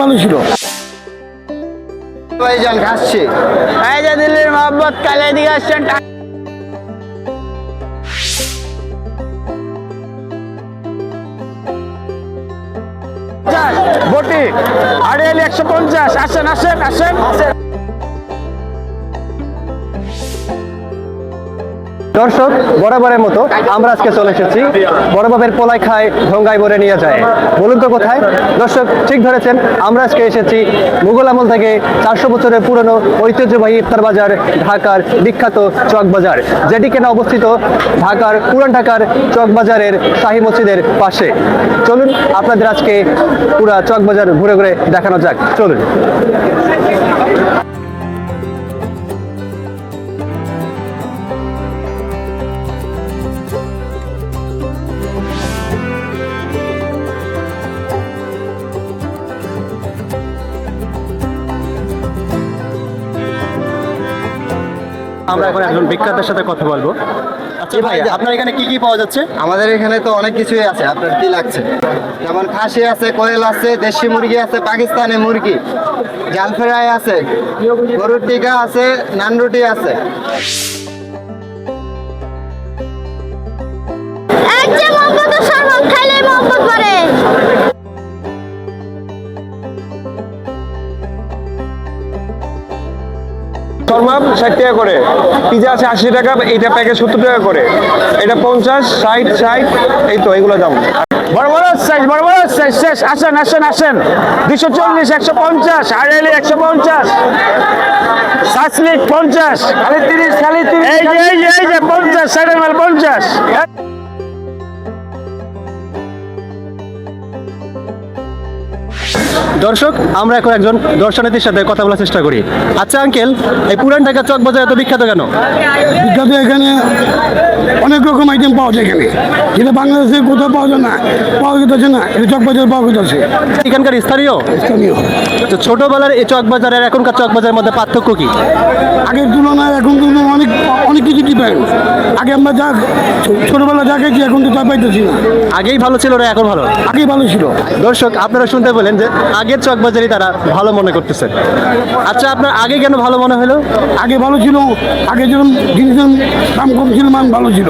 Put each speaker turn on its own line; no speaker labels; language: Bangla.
ভালো ছিল
ভাইজান খাচ্ছি।
এই দিল্লির মোহাম্মদ কালে দিকে আসছেন বটি। আড়াইলি একশো পঞ্চাশ। আসেন আসেন আসেন আসেন।
দর্শক, বরাবরের মতো আমরা আজকে চলে এসেছি। বড়বাবের পোলাই খায় ঢঙ্গাই বরে নিয়ে যায়। বলুন তো কোথায়? দর্শক, ঠিক ধরেছেন, আমরা আজকে এসেছি মুঘল আমল থেকে চারশো বছরের পুরনো ঐতিহ্যবাহী ইফতার বাজার, ঢাকার বিখ্যাত চক বাজার যেটি কিনা অবস্থিত ঢাকার, পুরান ঢাকার চক বাজারের শাহী মসজিদের পাশে। চলুন, আপনাদের আজকে পুরা চক বাজার ঘুরে ঘুরে দেখানো যাক। চলুন। আমরা এখন একজন বিখ্যাতের সাথে কথা বলব। আচ্ছা ভাই আপনার এখানে কি কি পাওয়া যাচ্ছে?
আমাদের এখানে তো অনেক কিছুই আছে আপনার কি লাগছে? যেমন খাসি আছে কোয়েল আছে দেশি মুরগি আছে পাকিস্তানি মুরগি জাল ফ্রাই আছে গরুর টিকা আছে নান রুটি আছে।
শর্মাপ ষাট টাকা করে। পিজা আছে আশি টাকা এইটা প্যাকেজ সত্তর টাকা করে। এটা পঞ্চাশ ষাট ষাট এই তো এগুলো দাম।
বড় বড় সাইজ বড় বড় সাইজ শেষ আসেন আসেন আসেন। দুশো চল্লিশ একশো পঞ্চাশ আড়াইলি একশো পঞ্চাশ। পঞ্চাশ। খালি তিরিশ খালি তিরিশ এই যে এই যে পঞ্চাশ মাল পঞ্চাশ।
দর্শক আমরা এখন একজন দর্শনার্থীর সাথে কথা বলার চেষ্টা করি। আচ্ছা আঙ্কেল এই পুরান ঢাকা চক বাজার এত বিখ্যাত কেন?
বিখ্যাত এখানে অনেক রকম আইটেম পাওয়া যায় এখানে। যেটা বাংলাদেশে কোথাও পাওয়া যায় না পাওয়া যেতেছে না এটা চক বাজার পাওয়া যেতেছে
এখানকার স্থানীয়?
স্থানীয়।
তো ছোটবেলার এই চক বাজার আর এখনকার চক বাজারের মধ্যে পার্থক্য কি?
আগের তুলনায় এখন তুলনায় অনেক অনেক কিছু ডিফারেন্ট আগে আমরা যা ছোটবেলা যা খেয়েছি এখন তো তা পাইতেছি না।
আগেই ভালো ছিল না এখন ভালো?
আগেই ভালো ছিল।
দর্শক আপনারা শুনতে পেলেন যে আগের চক বাজারই তারা ভালো মনে করতেছেন আচ্ছা আপনার আগে কেন ভালো মনে হলো?
আগে ভালো ছিল আগে যেরকম জিনিসের দাম কম ছিল মান ভালো ছিল।